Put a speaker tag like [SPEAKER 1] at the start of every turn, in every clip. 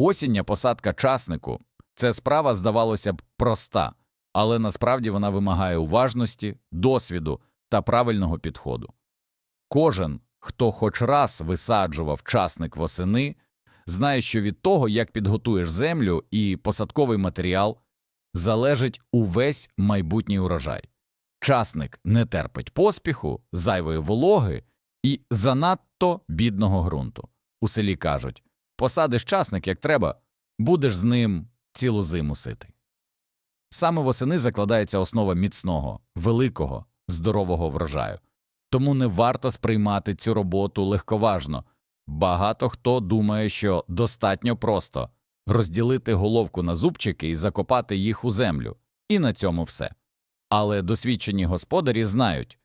[SPEAKER 1] Осіння посадка часнику це справа, здавалося б, проста, але насправді вона вимагає уважності, досвіду та правильного підходу. Кожен, хто хоч раз висаджував часник восени, знає, що від того, як підготуєш землю і посадковий матеріал, залежить увесь майбутній урожай. Часник не терпить поспіху, зайвої вологи і занадто бідного ґрунту. У селі кажуть посадиш часник як треба, будеш з ним цілу зиму ситий. Саме восени закладається основа міцного, великого, здорового врожаю. Тому не варто сприймати цю роботу легковажно. Багато хто думає, що достатньо просто розділити головку на зубчики і закопати їх у землю, і на цьому все. Але досвідчені господарі знають,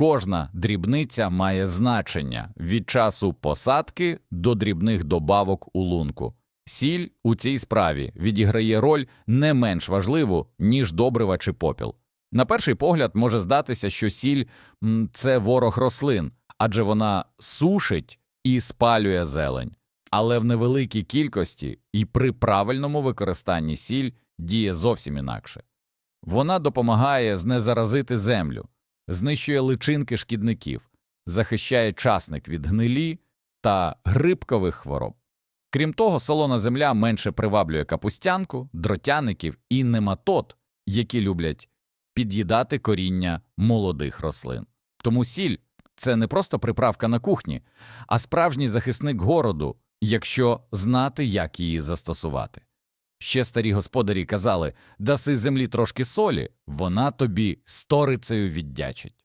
[SPEAKER 1] кожна дрібниця має значення від часу посадки до дрібних добавок у лунку. Сіль у цій справі відіграє роль не менш важливу, ніж добрива чи попіл. На перший погляд може здатися, що сіль це ворог рослин, адже вона сушить і спалює зелень. Але в невеликій кількості і при правильному використанні сіль діє зовсім інакше. Вона допомагає знезаразити землю, знищує личинки шкідників, захищає часник від гнилі та грибкових хвороб. Крім того, солона земля менше приваблює капустянку, дротяників і нематод, які люблять під'їдати коріння молодих рослин. Тому сіль це не просто приправка на кухні, а справжній захисник городу, якщо знати, як її застосувати. Ще старі господарі казали даси землі трошки солі, вона тобі сторицею віддячить.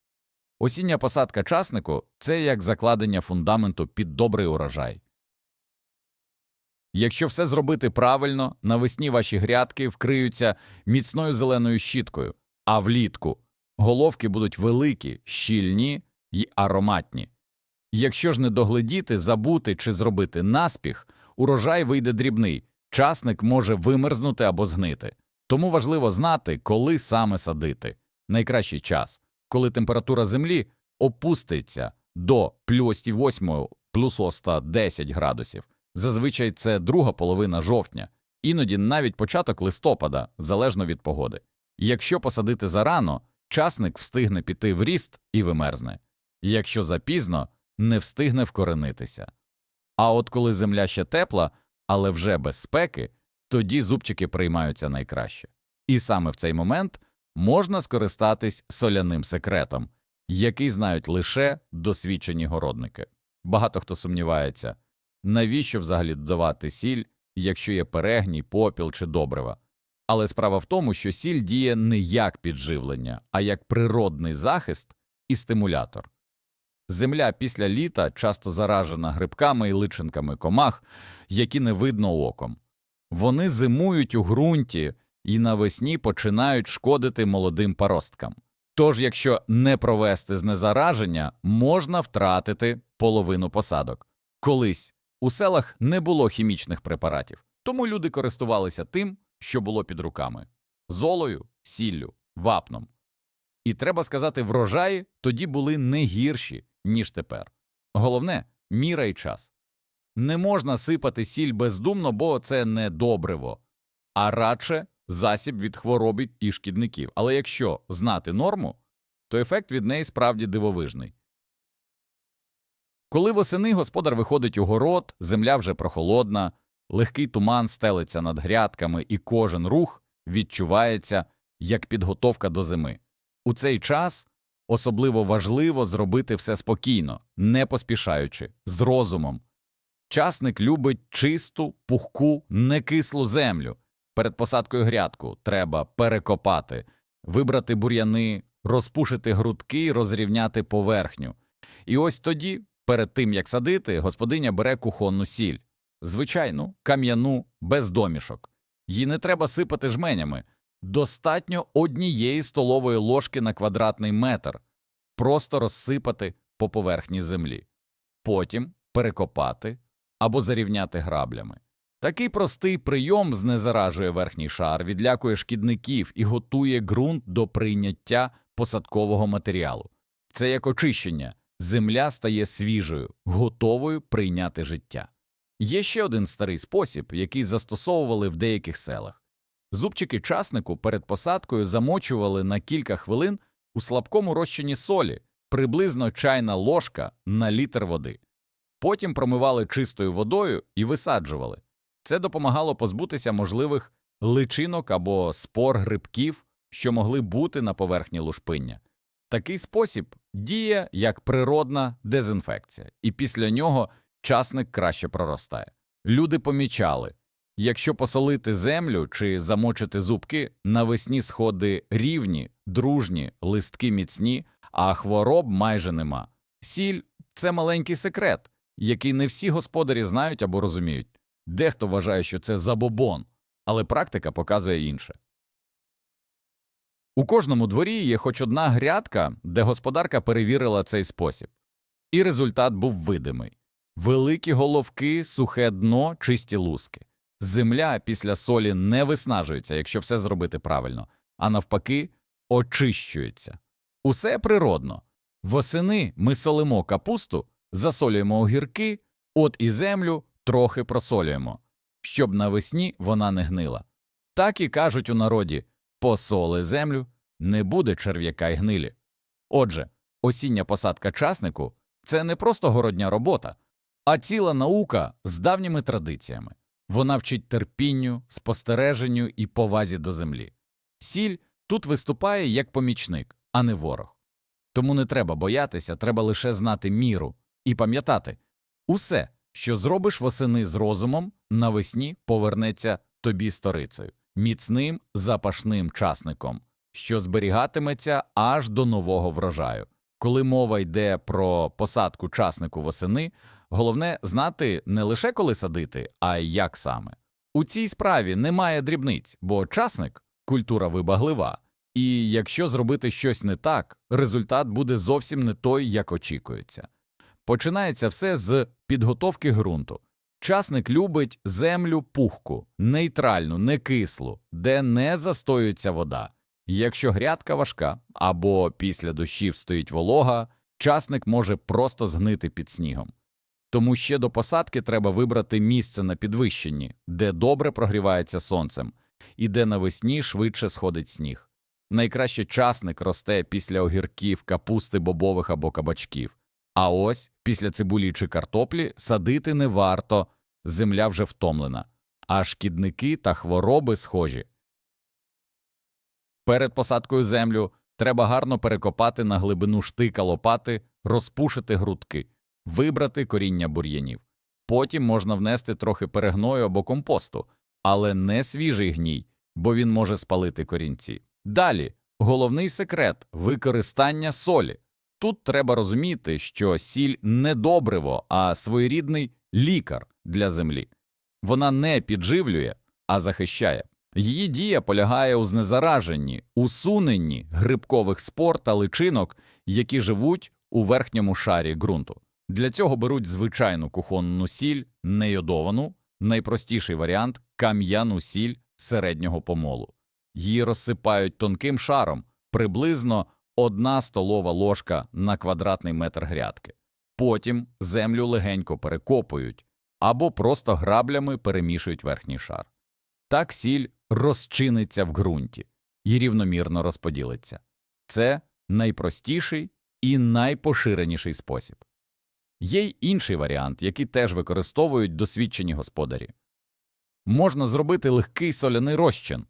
[SPEAKER 1] Осіння посадка часнику це як закладення фундаменту під добрий урожай. Якщо все зробити правильно, навесні ваші грядки вкриються міцною зеленою щіткою, а влітку головки будуть великі, щільні й ароматні. Якщо ж не догледіти, забути чи зробити наспіх, урожай вийде дрібний, часник може вимерзнути або згнити. Тому важливо знати, коли саме садити. Найкращий час, коли температура землі опуститься до плюс 8, плюс 10 градусів. Зазвичай це друга половина жовтня, іноді навіть початок листопада, залежно від погоди. Якщо посадити зарано, часник встигне піти в ріст і вимерзне. Якщо запізно, не встигне вкоренитися. А от коли земля ще тепла, але вже без спеки, тоді зубчики приймаються найкраще. І саме в цей момент можна скористатись соляним секретом, який знають лише досвідчені городники. Багато хто сумнівається, навіщо взагалі додавати сіль, якщо є перегній, попіл чи добрива. Але справа в тому, що сіль діє не як підживлення, а як природний захист і стимулятор. Земля після літа часто заражена грибками і личинками комах, які не видно оком. Вони зимують у ґрунті і навесні починають шкодити молодим паросткам. Тож, якщо не провести знезараження, можна втратити половину посадок. Колись у селах не було хімічних препаратів, тому люди користувалися тим, що було під руками золою, сіллю, вапном. І треба сказати, врожаї тоді були не гірші, ніж тепер. Головне міра і час. Не можна сипати сіль бездумно, бо це не добриво, а радше засіб від хвороби і шкідників. Але якщо знати норму, то ефект від неї справді дивовижний. Коли восени господар виходить у город, земля вже прохолодна, легкий туман стелиться над грядками, і кожен рух відчувається як підготовка до зими. У цей час особливо важливо зробити все спокійно, не поспішаючи, з розумом. Часник любить чисту, пухку, некислу землю. Перед посадкою грядку треба перекопати, вибрати бур'яни, розпушити грудки і розрівняти поверхню. І ось тоді, перед тим як садити, господиня бере кухонну сіль, звичайну, кам'яну, без домішок. Її не треба сипати жменями. Достатньо однієї столової ложки на квадратний метр, просто розсипати по поверхні землі, потім перекопати або зарівняти граблями. Такий простий прийом знезаражує верхній шар, відлякує шкідників і готує ґрунт до прийняття посадкового матеріалу. Це як очищення, земля стає свіжою, готовою прийняти життя. Є ще один старий спосіб, який застосовували в деяких селах. Зубчики часнику перед посадкою замочували на кілька хвилин у слабкому розчині солі, приблизно чайна ложка на літр води. Потім промивали чистою водою і висаджували. Це допомагало позбутися можливих личинок або спор грибків, що могли бути на поверхні лушпиння. Такий спосіб діє як природна дезінфекція, і після нього часник краще проростає. Люди помічали, якщо посолити землю чи замочити зубки, навесні сходи рівні, дружні, листки міцні, а хвороб майже нема. Сіль це маленький секрет, який не всі господарі знають або розуміють. Дехто вважає, що це забобон, але практика показує інше. У кожному дворі є хоч одна грядка, де господарка перевірила цей спосіб. І результат був видимий. Великі головки, сухе дно, чисті луски. Земля після солі не виснажується, якщо все зробити правильно, а навпаки, очищується. Усе природно. Восени ми солимо капусту, засолюємо огірки, от і землю трохи просолюємо, щоб навесні вона не гнила. Так і кажуть у народі посоли землю, не буде черв'яка й гнилі. Отже, осіння посадка часнику це не просто городня робота, а ціла наука з давніми традиціями. Вона вчить терпінню, спостереженню і повазі до землі. Сіль тут виступає як помічник, а не ворог. Тому не треба боятися, треба лише знати міру і пам'ятати усе, що зробиш восени з розумом, навесні повернеться тобі сторицею, міцним запашним часником, що зберігатиметься аж до нового врожаю. Коли мова йде про посадку часнику восени, головне знати не лише коли садити, а й як саме. У цій справі немає дрібниць, бо часник культура вибаглива, і якщо зробити щось не так, результат буде зовсім не той, як очікується. Починається все з підготовки ґрунту. Часник любить землю пухку, нейтральну, не кислу, де не застоюється вода. Якщо грядка важка або після дощів стоїть волога, часник може просто згнити під снігом. Тому ще до посадки треба вибрати місце на підвищенні, де добре прогрівається сонцем, і де навесні швидше сходить сніг. Найкраще часник росте після огірків, капусти, бобових або кабачків. А ось після цибулі чи картоплі садити не варто, земля вже втомлена, а шкідники та хвороби схожі. Перед посадкою землю треба гарно перекопати на глибину штика лопати, розпушити грудки, вибрати коріння бур'янів. Потім можна внести трохи перегною або компосту, але не свіжий гній, бо він може спалити корінці. Далі головний секрет використання солі. Тут треба розуміти, що сіль не добриво, а своєрідний лікар для землі. Вона не підживлює, а захищає. Її дія полягає у знезараженні, усуненні грибкових спор та личинок, які живуть у верхньому шарі ґрунту. Для цього беруть звичайну кухонну сіль, нейодовану, найпростіший варіант кам'яну сіль середнього помолу. Її розсипають тонким шаром, приблизно одна столова ложка на квадратний метр грядки. Потім землю легенько перекопують або просто граблями перемішують верхній шар. Так сіль розчиниться в ґрунті і рівномірно розподілиться. Це найпростіший і найпоширеніший спосіб. Є й інший варіант, який теж використовують досвідчені господарі. Можна зробити легкий соляний розчин.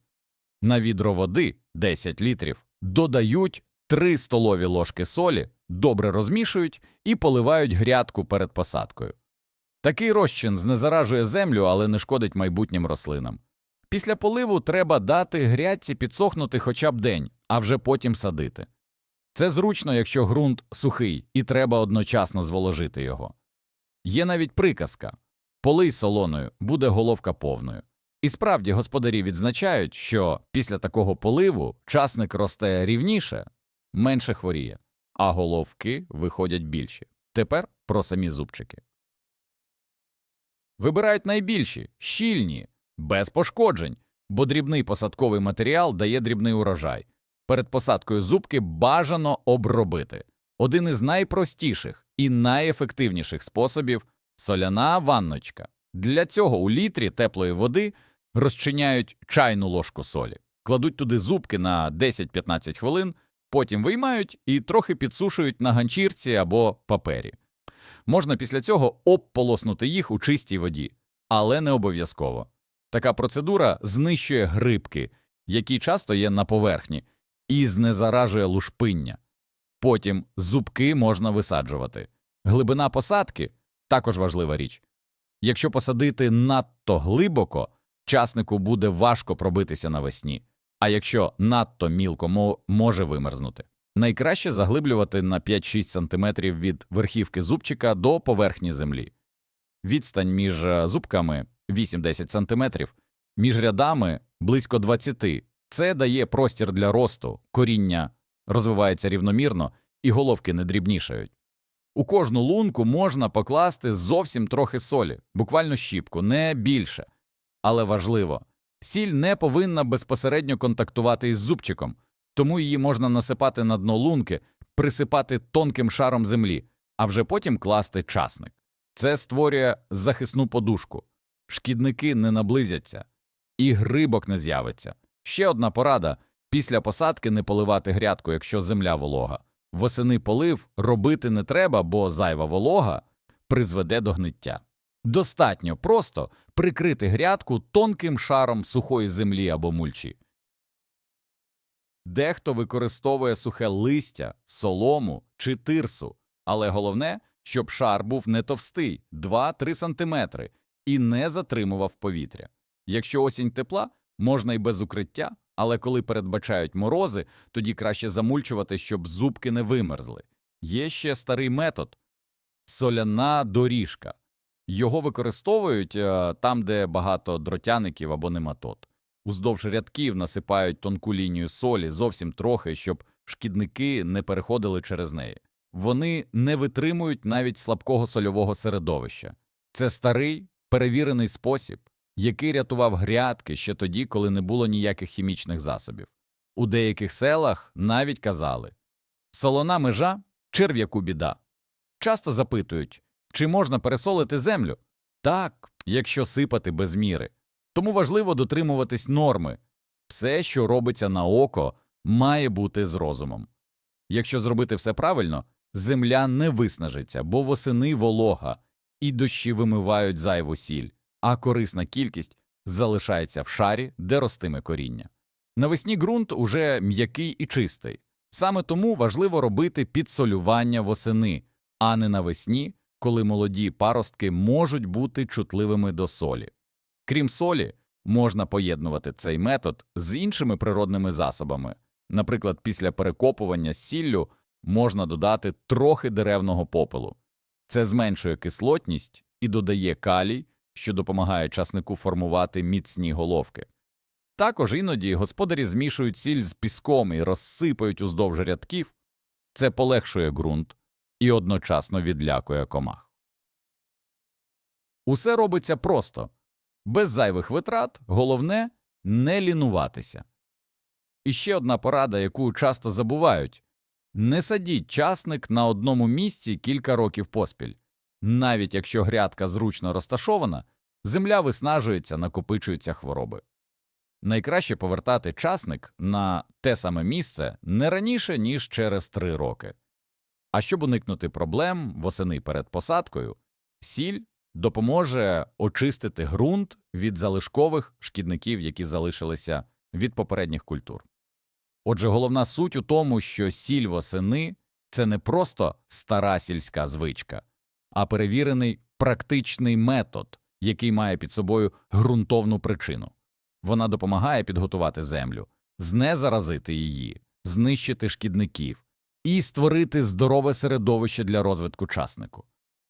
[SPEAKER 1] На відро води 10 літрів додають 3 столові ложки солі, добре розмішують і поливають грядку перед посадкою. Такий розчин знезаражує землю, але не шкодить майбутнім рослинам. Після поливу треба дати грядці підсохнути хоча б день, а вже потім садити. Це зручно, якщо ґрунт сухий і треба одночасно зволожити його. Є навіть приказка полий солоною, буде головка повною. І справді господарі відзначають, що після такого поливу часник росте рівніше, менше хворіє, а головки виходять більші. Тепер про самі зубчики. Вибирають найбільші, щільні, без пошкоджень, бо дрібний посадковий матеріал дає дрібний урожай. Перед посадкою зубки бажано обробити. Один із найпростіших і найефективніших способів соляна ванночка. Для цього у літрі теплої води розчиняють чайну ложку солі, кладуть туди зубки на 10-15 хвилин, потім виймають і трохи підсушують на ганчірці або папері. Можна після цього обполоснути їх у чистій воді, але не обов'язково. Така процедура знищує грибки, які часто є на поверхні, і знезаражує лушпиння. Потім зубки можна висаджувати. Глибина посадки також важлива річ. Якщо посадити надто глибоко, часнику буде важко пробитися навесні, а якщо надто мілко може вимерзнути. Найкраще заглиблювати на 5-6 см від верхівки зубчика до поверхні землі. Відстань між е, зубками 8-10 см, між рядами близько 20 Це дає простір для росту, коріння розвивається рівномірно і головки не дрібнішають. У кожну лунку можна покласти зовсім трохи солі, буквально щіпку, не більше. Але важливо, сіль не повинна безпосередньо контактувати із зубчиком, тому її можна насипати на дно лунки, присипати тонким шаром землі, а вже потім класти часник. Це створює захисну подушку. Шкідники не наблизяться, і грибок не з'явиться. Ще одна порада після посадки не поливати грядку, якщо земля волога. Восени полив робити не треба, бо зайва волога призведе до гниття. Достатньо просто прикрити грядку тонким шаром сухої землі або мульчі. Дехто використовує сухе листя, солому чи тирсу, але головне, щоб шар був не товстий 2-3 см і не затримував повітря. Якщо осінь тепла, можна і без укриття, але коли передбачають морози, тоді краще замульчувати, щоб зубки не вимерзли. Є ще старий метод соляна доріжка. Його використовують е, там, де багато дротяників або нематод. Уздовж рядків насипають тонку лінію солі зовсім трохи, щоб шкідники не переходили через неї. Вони не витримують навіть слабкого сольового середовища. Це старий перевірений спосіб, який рятував грядки ще тоді, коли не було ніяких хімічних засобів. У деяких селах навіть казали солона межа черв'яку біда. Часто запитують, чи можна пересолити землю? Так, якщо сипати без міри. Тому важливо дотримуватись норми. Все, що робиться на око, має бути з розумом. Якщо зробити все правильно, земля не виснажиться, бо восени волога, і дощі вимивають зайву сіль, а корисна кількість залишається в шарі, де ростиме коріння. Навесні ґрунт уже м'який і чистий. Саме тому важливо робити підсолювання восени, а не навесні, коли молоді паростки можуть бути чутливими до солі. Крім солі, можна поєднувати цей метод з іншими природними засобами. Наприклад, після перекопування сіллю можна додати трохи деревного попелу. Це зменшує кислотність і додає калій, що допомагає часнику формувати міцні головки. Також іноді господарі змішують сіль з піском і розсипають уздовж рядків. Це полегшує ґрунт і одночасно відлякує комах. Усе робиться просто, без зайвих витрат, головне не лінуватися. І ще одна порада, яку часто забувають не садіть часник на одному місці кілька років поспіль. Навіть якщо грядка зручно розташована, земля виснажується, накопичуються хвороби. Найкраще повертати часник на те саме місце не раніше, ніж через три роки. А щоб уникнути проблем восени перед посадкою, сіль допоможе очистити ґрунт від залишкових шкідників, які залишилися від попередніх культур. Отже, головна суть у тому, що сіль восени це не просто стара сільська звичка, а перевірений практичний метод, який має під собою ґрунтовну причину. Вона допомагає підготувати землю, знезаразити її, знищити шкідників і створити здорове середовище для розвитку часнику.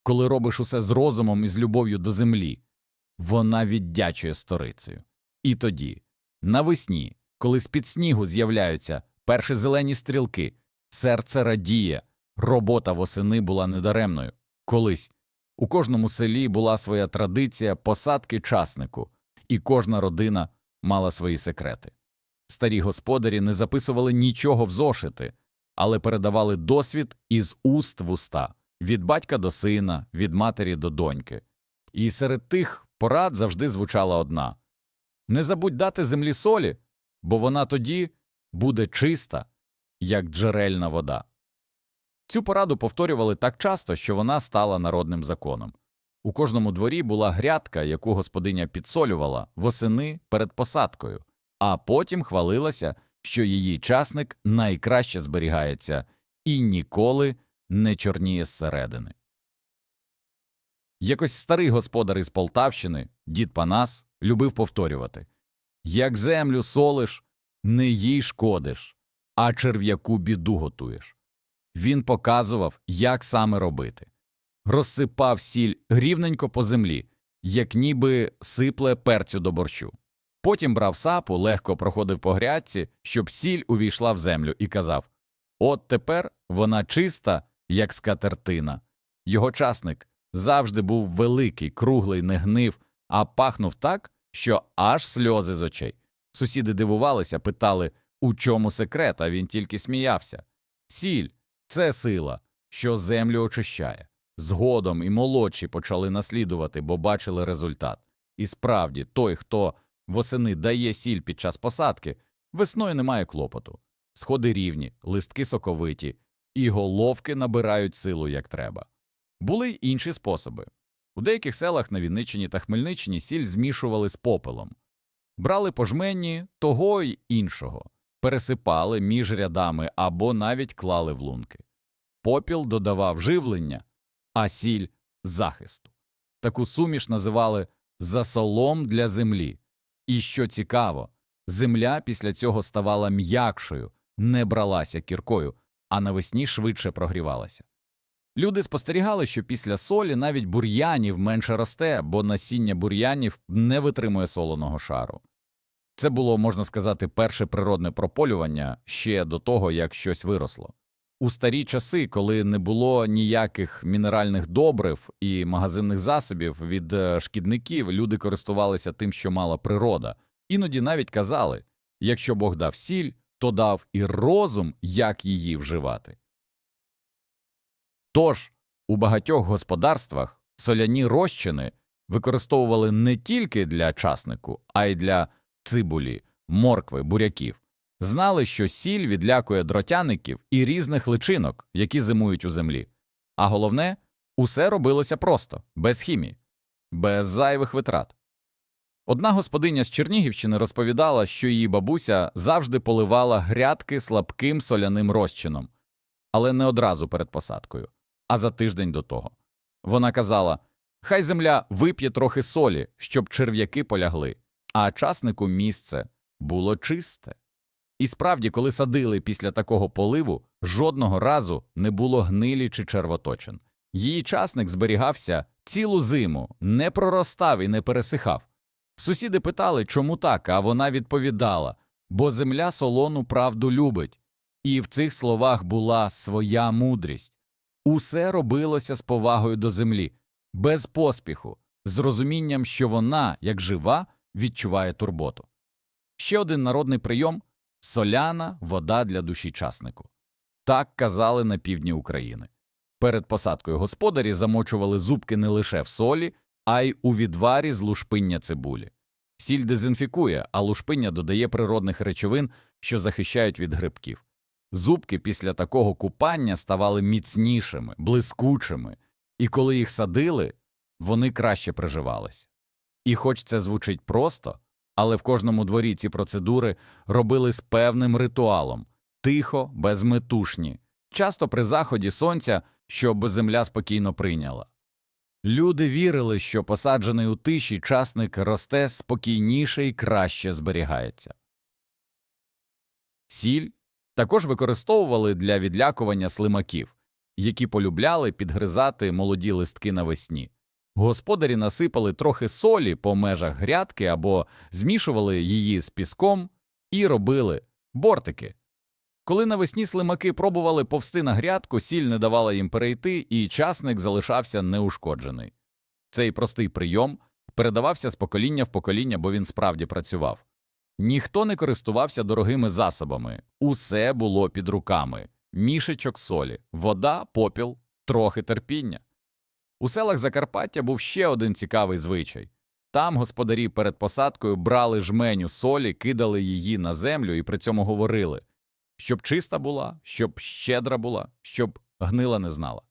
[SPEAKER 1] Коли робиш усе з розумом і з любов'ю до землі, вона віддячує сторицею. І тоді, навесні, коли з-під снігу з'являються перші зелені стрілки, серце радіє, робота восени була недаремною. Колись у кожному селі була своя традиція посадки часнику, і кожна родина мала свої секрети. Старі господарі не записували нічого в зошити, але передавали досвід із уст в уста, від батька до сина, від матері до доньки. І серед тих порад завжди звучала одна не забудь дати землі солі, бо вона тоді буде чиста, як джерельна вода. Цю пораду повторювали так часто, що вона стала народним законом. У кожному дворі була грядка, яку господиня підсолювала восени перед посадкою, а потім хвалилася, що її часник найкраще зберігається і ніколи не чорніє зсередини. Якось старий господар із Полтавщини, дід Панас, любив повторювати Як землю солиш, не їй шкодиш, а черв'яку біду готуєш. Він показував, як саме робити. Розсипав сіль рівненько по землі, як ніби сипле перцю до борщу. Потім брав сапу, легко проходив по грядці, щоб сіль увійшла в землю, і казав От тепер вона чиста, як скатертина. Його часник завжди був великий, круглий, не гнив, а пахнув так, що аж сльози з очей. Сусіди дивувалися, питали, у чому секрет, а він тільки сміявся. Сіль це сила, що землю очищає. Згодом і молодші почали наслідувати, бо бачили результат. І справді, той, хто восени дає сіль під час посадки, весною немає клопоту. Сходи рівні, листки соковиті, і головки набирають силу як треба. Були й інші способи. У деяких селах на Вінниччині та Хмельниччині сіль змішували з попелом, брали пожменні того й іншого, пересипали між рядами або навіть клали в лунки. Попіл додавав живлення, а сіль захисту. Таку суміш називали засолом для землі. І що цікаво, земля після цього ставала м'якшою, не бралася кіркою, а навесні швидше прогрівалася. Люди спостерігали, що після солі навіть бур'янів менше росте, бо насіння бур'янів не витримує солоного шару. Це було, можна сказати, перше природне прополювання ще до того, як щось виросло. У старі часи, коли не було ніяких мінеральних добрив і магазинних засобів від е, шкідників, люди користувалися тим, що мала природа, іноді навіть казали якщо Бог дав сіль, то дав і розум, як її вживати. Тож у багатьох господарствах соляні розчини використовували не тільки для часнику, а й для цибулі, моркви, буряків. Знали, що сіль відлякує дротяників і різних личинок, які зимують у землі. А головне, усе робилося просто, без хімії, без зайвих витрат. Одна господиня з Чернігівщини розповідала, що її бабуся завжди поливала грядки слабким соляним розчином, але не одразу перед посадкою, а за тиждень до того. Вона казала хай земля вип'є трохи солі, щоб черв'яки полягли, а часнику місце було чисте. І справді, коли садили після такого поливу, жодного разу не було гнилі чи червоточин. Її часник зберігався цілу зиму, не проростав і не пересихав. Сусіди питали, чому так, а вона відповідала бо земля солону правду любить, і в цих словах була своя мудрість. Усе робилося з повагою до землі, без поспіху, з розумінням, що вона, як жива, відчуває турботу. Ще один народний прийом соляна вода для душі часнику. Так казали на півдні України. Перед посадкою господарі замочували зубки не лише в солі, а й у відварі з лушпиння цибулі. Сіль дезінфікує, а лушпиння додає природних речовин, що захищають від грибків. Зубки після такого купання ставали міцнішими, блискучими, і коли їх садили, вони краще приживались. І хоч це звучить просто, але в кожному дворі ці процедури робили з певним ритуалом тихо, безметушні, часто при заході сонця, щоб земля спокійно прийняла. Люди вірили, що посаджений у тиші часник росте спокійніше і краще зберігається. Сіль також використовували для відлякування слимаків, які полюбляли підгризати молоді листки навесні. Господарі насипали трохи солі по межах грядки або змішували її з піском і робили бортики. Коли навесні слимаки пробували повсти на грядку, сіль не давала їм перейти, і часник залишався неушкоджений. Цей простий прийом передавався з покоління в покоління, бо він справді працював. Ніхто не користувався дорогими засобами, усе було під руками мішечок солі, вода, попіл, трохи терпіння. У селах Закарпаття був ще один цікавий звичай Там господарі перед посадкою брали жменю солі, кидали її на землю і при цьому говорили, щоб чиста була, щоб щедра була, щоб гнила не знала.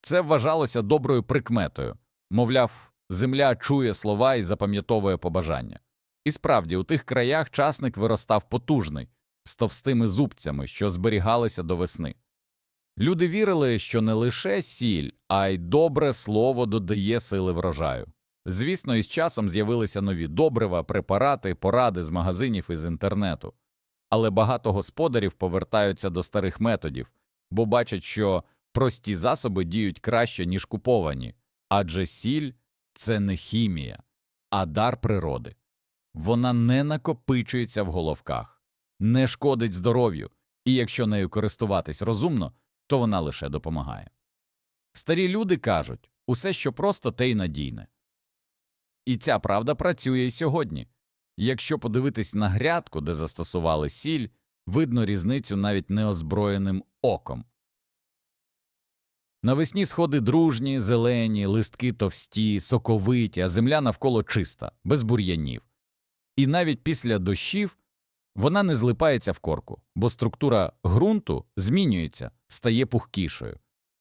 [SPEAKER 1] Це вважалося доброю прикметою. Мовляв, земля чує слова і запам'ятовує побажання. І справді, у тих краях часник виростав потужний, з товстими зубцями, що зберігалися до весни. Люди вірили, що не лише сіль, а й добре слово додає сили врожаю. Звісно, із часом з'явилися нові добрива, препарати, поради з магазинів і з інтернету. Але багато господарів повертаються до старих методів, бо бачать, що прості засоби діють краще, ніж куповані, адже сіль це не хімія, а дар природи. Вона не накопичується в головках, не шкодить здоров'ю, і якщо нею користуватись розумно, то вона лише допомагає. Старі люди кажуть усе, що просто, те й надійне. І ця правда працює і сьогодні. Якщо подивитись на грядку, де застосували сіль, видно різницю навіть неозброєним оком. Навесні сходи дружні, зелені, листки товсті, соковиті, а земля навколо чиста, без бур'янів. І навіть після дощів вона не злипається в корку, бо структура ґрунту змінюється, стає пухкішою.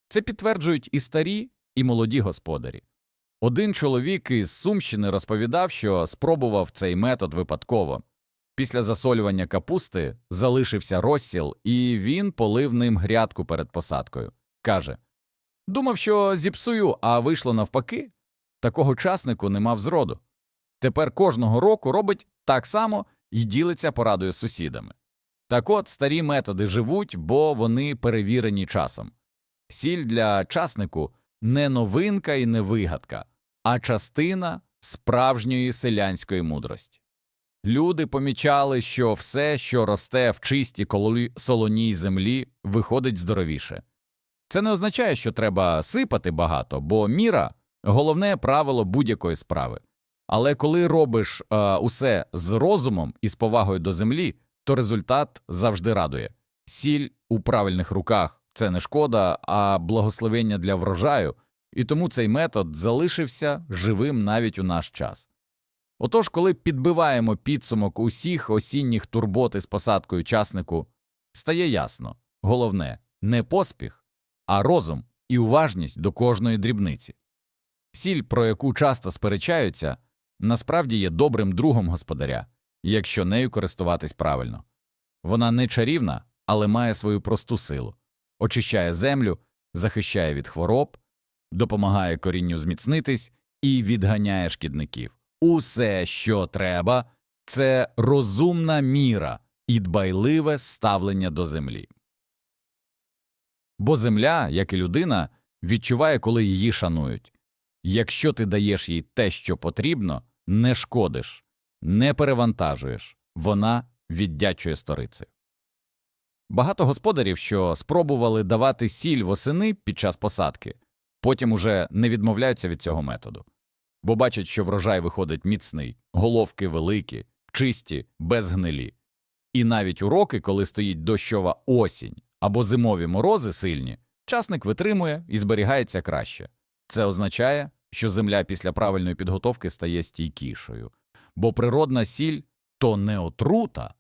[SPEAKER 1] Це підтверджують і старі, і молоді господарі. Один чоловік із Сумщини розповідав, що спробував цей метод випадково. Після засолювання капусти залишився розсіл, і він полив ним грядку перед посадкою. Каже Думав, що зіпсую, а вийшло навпаки. Такого часнику не мав зроду. Тепер кожного року робить так само і ділиться порадою з сусідами. Так от старі методи живуть, бо вони перевірені часом. Сіль для часнику не новинка і не вигадка, а частина справжньої селянської мудрості. Люди помічали, що все, що росте в чистій солоній землі, виходить здоровіше. Це не означає, що треба сипати багато, бо міра головне правило будь-якої справи. Але коли робиш е, усе з розумом і з повагою до землі, то результат завжди радує. Сіль у правильних руках це не шкода, а благословення для врожаю, і тому цей метод залишився живим навіть у наш час. Отож, коли підбиваємо підсумок усіх осінніх турбот із посадкою часнику, стає ясно головне не поспіх, а розум і уважність до кожної дрібниці. Сіль, про яку часто сперечаються, насправді є добрим другом господаря, якщо нею користуватись правильно. Вона не чарівна, але має свою просту силу очищає землю, захищає від хвороб, допомагає корінню зміцнитись і відганяє шкідників. Усе, що треба, це розумна міра і дбайливе ставлення до землі. Бо земля, як і людина, відчуває, коли її шанують. Якщо ти даєш їй те, що потрібно, не шкодиш, не перевантажуєш, вона віддячує сторицею. Багато господарів, що спробували давати сіль восени під час посадки, потім уже не відмовляються від цього методу, бо бачать, що врожай виходить міцний, головки великі, чисті, без гнилі. І навіть у роки, коли стоїть дощова осінь або зимові морози сильні, часник витримує і зберігається краще. Це означає, що земля після правильної підготовки стає стійкішою, бо природна сіль то не отрута,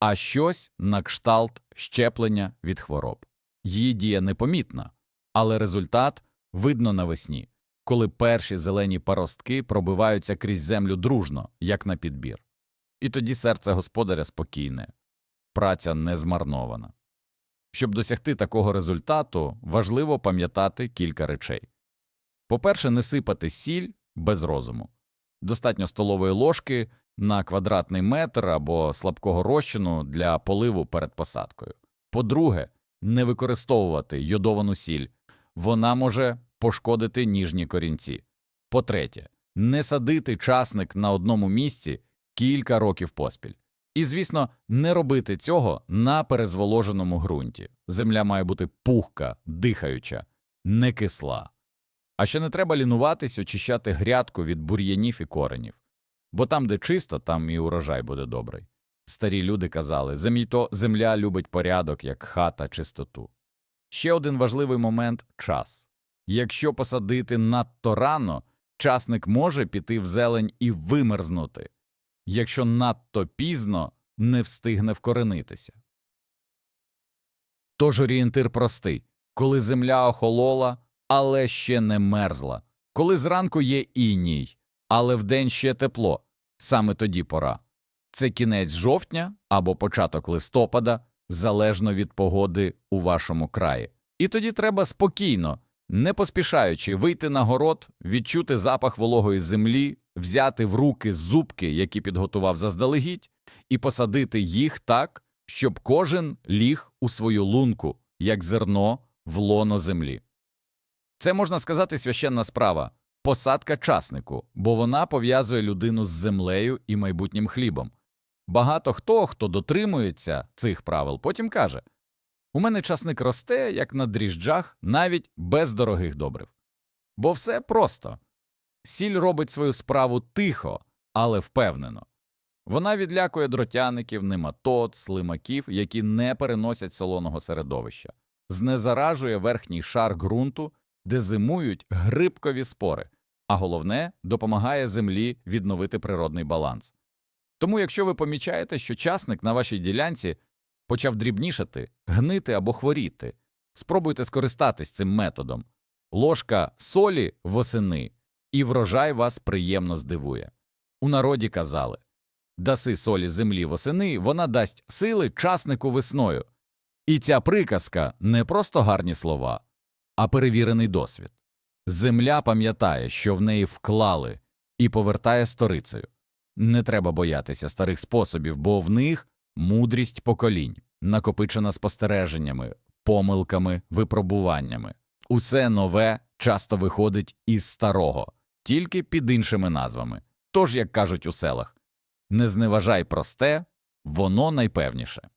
[SPEAKER 1] а щось на кшталт щеплення від хвороб. Її дія непомітна, але результат видно навесні, коли перші зелені паростки пробиваються крізь землю дружно, як на підбір. І тоді серце господаря спокійне, праця не змарнована. Щоб досягти такого результату, важливо пам'ятати кілька речей. По-перше, не сипати сіль без розуму. Достатньо столової ложки на квадратний метр або слабкого розчину для поливу перед посадкою. По-друге, не використовувати йодовану сіль. Вона може пошкодити ніжні корінці. По-третє, не садити часник на одному місці кілька років поспіль. І, звісно, не робити цього на перезволоженому ґрунті. Земля має бути пухка, дихаюча, не кисла. А ще не треба лінуватись очищати грядку від бур'янів і коренів. Бо там, де чисто, там і урожай буде добрий. Старі люди казали, «Землі-то- земля любить порядок, як хата чистоту. Ще один важливий момент час. Якщо посадити надто рано, Часник може піти в зелень і вимерзнути, якщо надто пізно не встигне вкоренитися. Тож орієнтир простий коли земля охолола, але ще не мерзла, коли зранку є іній, але вдень ще тепло, саме тоді пора. Це кінець жовтня або початок листопада, залежно від погоди у вашому краї. І тоді треба спокійно, не поспішаючи, вийти на город, відчути запах вологої землі, взяти в руки зубки, які підготував заздалегідь, і посадити їх так, щоб кожен ліг у свою лунку, як зерно в лоно землі. Це можна сказати священна справа посадка часнику, бо вона пов'язує людину з землею і майбутнім хлібом. Багато хто, хто дотримується цих правил, потім каже у мене часник росте, як на дріжджах, навіть без дорогих добрив. Бо все просто сіль робить свою справу тихо, але впевнено. Вона відлякує дротяників, нематод, слимаків, які не переносять солоного середовища, знезаражує верхній шар ґрунту, де зимують грибкові спори, а головне допомагає землі відновити природний баланс. Тому, якщо ви помічаєте, що часник на вашій ділянці почав дрібнішати, гнити або хворіти, спробуйте скористатись цим методом. Ложка солі восени, і врожай вас приємно здивує. У народі казали даси солі землі восени, вона дасть сили часнику весною. І ця приказка не просто гарні слова, а перевірений досвід. Земля пам'ятає, що в неї вклали, і повертає сторицею. Не треба боятися старих способів, бо в них мудрість поколінь, накопичена спостереженнями, помилками, випробуваннями. Усе нове часто виходить із старого, тільки під іншими назвами. Тож, як кажуть у селах, не зневажай просте, воно найпевніше.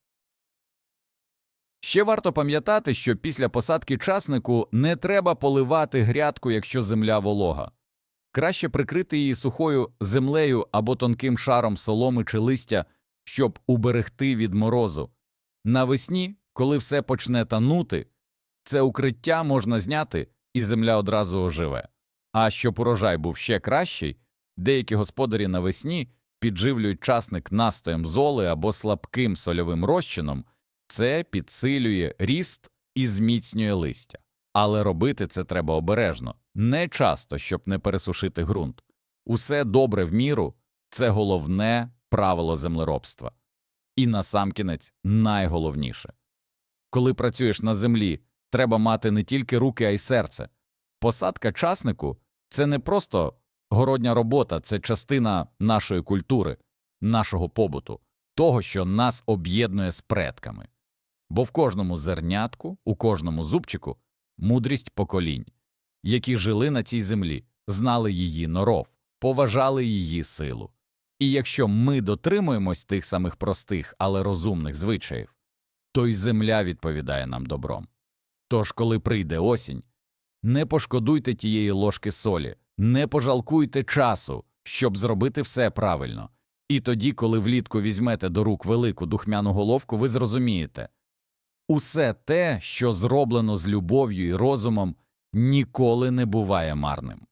[SPEAKER 1] Ще варто пам'ятати, що після посадки часнику не треба поливати грядку, якщо земля волога. Краще прикрити її сухою землею або тонким шаром соломи чи листя, щоб уберегти від морозу. Навесні, коли все почне танути, це укриття можна зняти, і земля одразу оживе. А щоб урожай був ще кращий, деякі господарі навесні підживлюють часник настоєм золи або слабким сольовим розчином, це підсилює ріст і зміцнює листя. Але робити це треба обережно, не часто, щоб не пересушити ґрунт. Усе добре в міру це головне правило землеробства. І насамкінець найголовніше. Коли працюєш на землі, треба мати не тільки руки, а й серце. Посадка часнику це не просто городня робота, це частина нашої культури, нашого побуту, того, що нас об'єднує з предками. Бо в кожному зернятку, у кожному зубчику мудрість поколінь, які жили на цій землі, знали її норов, поважали її силу. І якщо ми дотримуємось тих самих простих, але розумних звичаїв, то й земля відповідає нам добром. Тож, коли прийде осінь, не пошкодуйте тієї ложки солі, не пожалкуйте часу, щоб зробити все правильно. І тоді, коли влітку візьмете до рук велику духмяну головку, ви зрозумієте усе те, що зроблено з любов'ю і розумом, ніколи не буває марним.